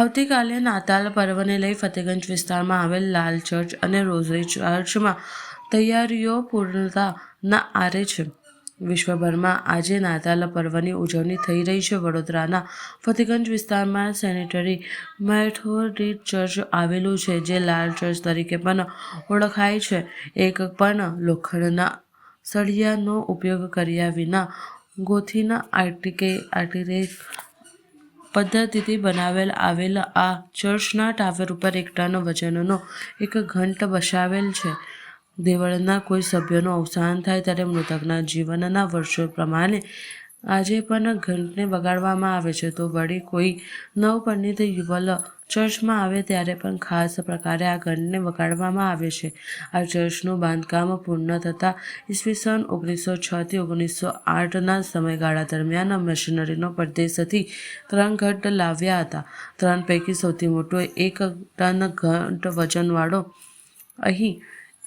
આવતીકાલે નાતાલ પર્વને લઈ ફતેગંજ વિસ્તારમાં આવેલ લાલ ચર્ચ અને રોઝરી ચર્ચમાં તૈયારીઓ પૂર્ણતાના આરે છે. વિશ્વભરમાં આજે નાતાલ પર્વની ઉજવણી થઈ રહી છે. વડોદરાના ફતેગંજ વિસ્તારમાં સેનેટરી મેથોડિસ્ટ ચર્ચ આવેલું છે, જે લાલ ચર્ચ તરીકે પણ ઓળખાય છે. એક પણ લોખંડના સળિયાનો ઉપયોગ કર્યા વિના ગોથીના આર્ટિકે આર્ટિરે પદ્ધતિથી બનાવેલ આવેલ આ ચર્ચના ટાવર ઉપર એકટાનો ટન વજનનો એક ઘંટ બસાવેલ છે. દેવળના કોઈ સભ્યનું અવસાન થાય ત્યારે મૃતકના જીવનના વર્ષો પ્રમાણે આજે પણ ઘંટને વગાડવામાં આવે છે. તો વળી કોઈ નવપરિણીત યુવલ ચર્ચમાં આવે ત્યારે પણ ખાસ પ્રકારે આ ઘંટને વગાડવામાં આવે છે. આ ચર્ચનું બાંધકામ પૂર્ણ થતાં ઈસવીસન ઓગણીસો છથી ઓગણીસો આઠના સમયગાળા દરમિયાન મશીનરીનો પરદેશથી ત્રણ ઘંટ લાવ્યા હતા. ત્રણ પૈકી સૌથી મોટો એક ટન ઘંટ વજનવાળો અહીં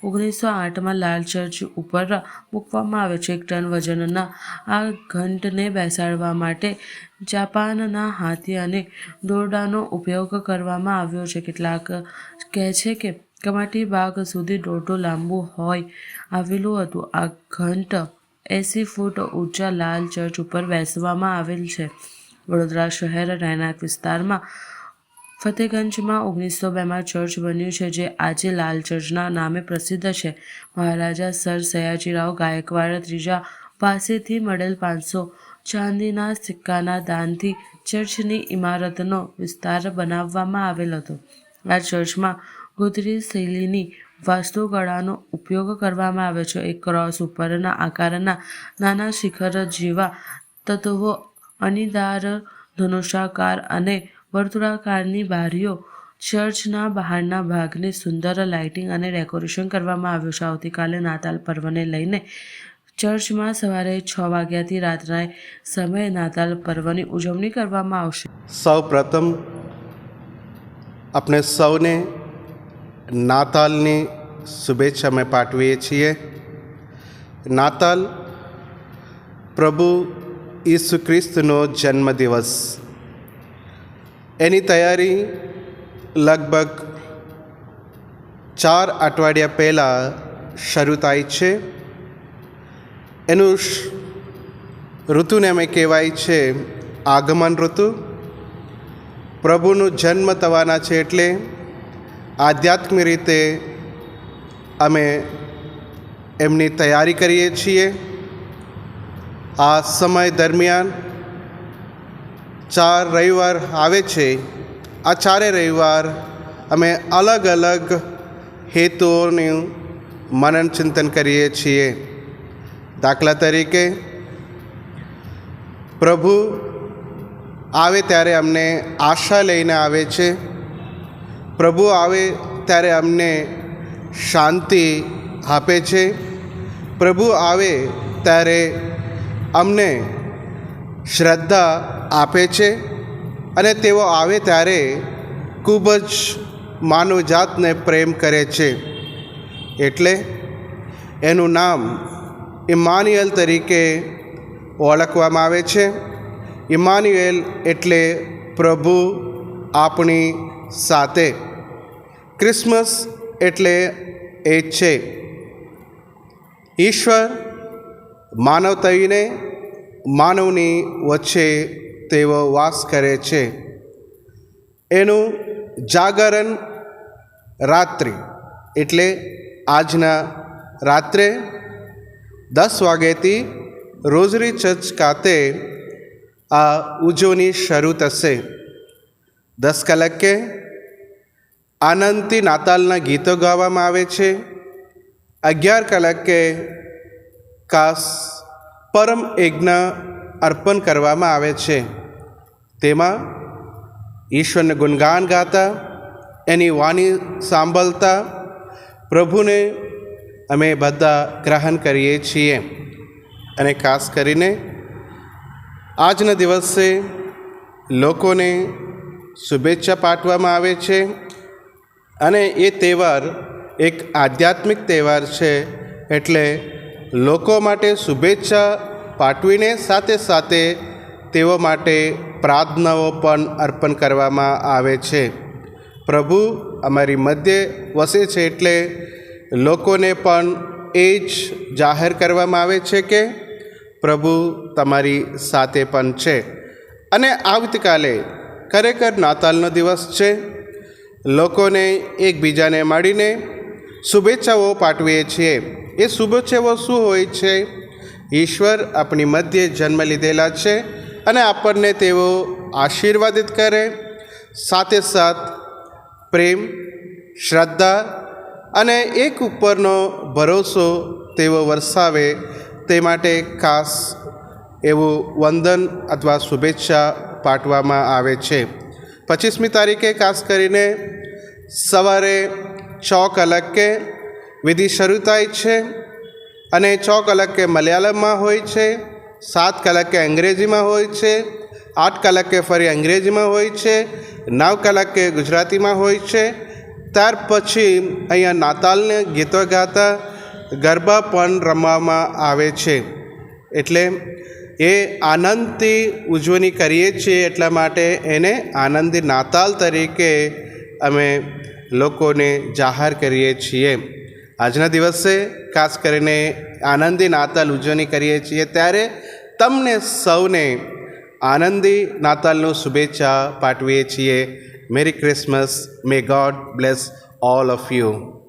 ઓગણીસો આઠમાં લાલ ચર્ચ ઉપર મૂકવામાં આવે છે. એક ટન વજનના આ ઘંટને બેસાડવા માટે જાપાનના હાથી અને દોરડાનો ઉપયોગ કરવામાં આવ્યો છે. કેટલાક કહે છે કે કમાટી બાગ સુધી દોરડું લાંબુ હોય આવેલું હતું. આ ઘંટ એંસી ફૂટ ઊંચા લાલ ચર્ચ ઉપર બેસવામાં આવેલ છે. વડોદરા શહેર રહેણાંક વિસ્તારમાં ફતેગંજમાં ઓગણીસો બેમાં ચર્ચ બન્યું છે, જે આજે લાલ ચર્ચના નામે પ્રસિદ્ધ છે. મહારાજા સર સયાજીરાવ ગાયકવાડ ત્રીજા પાસેથી મળેલ પાંચસો ચાંદીના સિક્કાના દાનથી ચર્ચની ઇમારતનો વિસ્તાર બનાવવામાં આવેલ હતો. આ ચર્ચમાં ગોત્રી શૈલીની વાસ્તુકળાનો ઉપયોગ કરવામાં આવ્યો છે. એક ક્રોસ ઉપરના આકારના નાના શિખર જેવા તત્વો, અનિદાર, ધનુષાકાર અને વર્તુળાકારની બારીઓ ચર્ચના બહારના ભાગને સુંદર લાઇટિંગ અને ડેકોરેશન કરવામાં આવ્યું છે. આવતીકાલે નાતાલ પર્વને લઈને ચર્ચમાં સવારે છ વાગ્યાથી રાત્રે સમયે નાતાલ પર્વની ઉજવણી કરવામાં આવશે. સૌ પ્રથમ આપણે સૌને નાતાલની શુભેચ્છા અમે પાઠવીએ છીએ. નાતાલ પ્રભુ ઈસુ ખ્રિસ્તનો જન્મદિવસ. એની તૈયારી લગભગ ચાર અઠવાડિયા પહેલાં શરૂ થાય છે. એનું ઋતુને અમે કહેવાય છે આગમન ઋતુ. પ્રભુનું જન્મ થવાના છે એટલે આધ્યાત્મિક રીતે અમે એમની તૈયારી કરીએ છીએ. આ સમય દરમિયાન ચાર રવિવાર આવે છે. આ ચારે રવિવાર અમે અલગ અલગ હેતુઓનું મનન ચિંતન કરીએ છીએ. દાખલા તરીકે, પ્રભુ આવે ત્યારે અમને આશા લઈને આવે છે. પ્રભુ આવે ત્યારે અમને શાંતિ આપે છે. પ્રભુ આવે ત્યારે અમને શ્રદ્ધા આપે છે અને તેઓ આવે ત્યારે ખૂબ જ માનવજાતને પ્રેમ કરે છે. એટલે એનું નામ ઇમાન્યુએલ તરીકે ઓળખવામાં આવે છે. ઇમાન્યુએલ એટલે પ્રભુ આપણી સાથે. ક્રિસમસ એટલે એ છે. ઈશ્વર માનવ માનવની વચ્ચે તેઓ વાસ કરે છે. એનું જાગરણ રાત્રિ, એટલે આજના રાત્રે દસ વાગ્યાથી રોઝરી ચર્ચ ખાતે આ ઉજવણી શરૂ થશે. દસ કલાકે આનંદથી નાતાલના ગીતો ગાવામાં આવે છે. અગિયાર કલાકે કાસ પરમ યજ્ઞ અર્પણ કરવામાં આવે છે. તેમાં ઈશ્વરને ગુણગાન ગાતા, એની વાણી સાંભળતા, પ્રભુને અમે બધા ગ્રહણ કરીએ છીએ. અને ખાસ કરીને આજના દિવસે લોકોને શુભેચ્છા પાઠવવામાં આવે છે. અને એ તહેવાર એક આધ્યાત્મિક તહેવાર છે, એટલે લોકો માટે શુભેચ્છા પાઠવીને સાથે સાથે તેઓ માટે પ્રાર્થનાઓ પણ અર્પણ કરવામાં આવે છે. પ્રભુ અમારી મધ્યે વસે છે એટલે લોકોને પણ એ જ જાહેર કરવામાં આવે છે કે પ્રભુ તમારી સાથે પણ છે. અને આવતીકાલે ખરેખર નાતાલનો દિવસ છે. લોકોને એકબીજાને મળીને શુભેચ્છાઓ પાઠવીએ છીએ. એ શુભેચ્છાઓ શું હોય છે? ઈશ્વર આપણી મધ્યે જન્મ લીધેલા છે અને આપણને તેઓ આશીર્વાદિત કરે. સાથે સાથ, પ્રેમ, શ્રદ્ધા અને એક ઉપરનો ભરોસો તેઓ વરસાવે તે માટે ખાસ એવું વંદન અથવા શુભેચ્છા પાઠવામાં આવે છે. પચીસમી તારીખે ખાસ કરીને સવારે છ કલાકે વિધિ શરૂ થાય છે અને છ કલાકે મલયાલમમાં હોય છે, સાત કલાકે અંગ્રેજીમાં હોય છે, આઠ કલાકે ફરી અંગ્રેજીમાં હોય છે, નવ કલાકે ગુજરાતીમાં હોય છે. ત્યાર પછી અહીંયા નાતાલને ગીતો ગાતા ગરબા પણ રમવામાં આવે છે. એટલે એ આનંદથી ઉજવણી કરીએ છીએ એટલા માટે એને આનંદી નાતાલ તરીકે અમે લોકોને જાહેર કરીએ છીએ. આજના દિવસે ખાસ કરીને આનંદી નાતાલ ઉજવણી કરીએ છીએ. ત્યારે તમને સૌને આનંદી નાતાલનું શુભેચ્છા પાઠવીએ છીએ. Merry Christmas, may God bless all of you.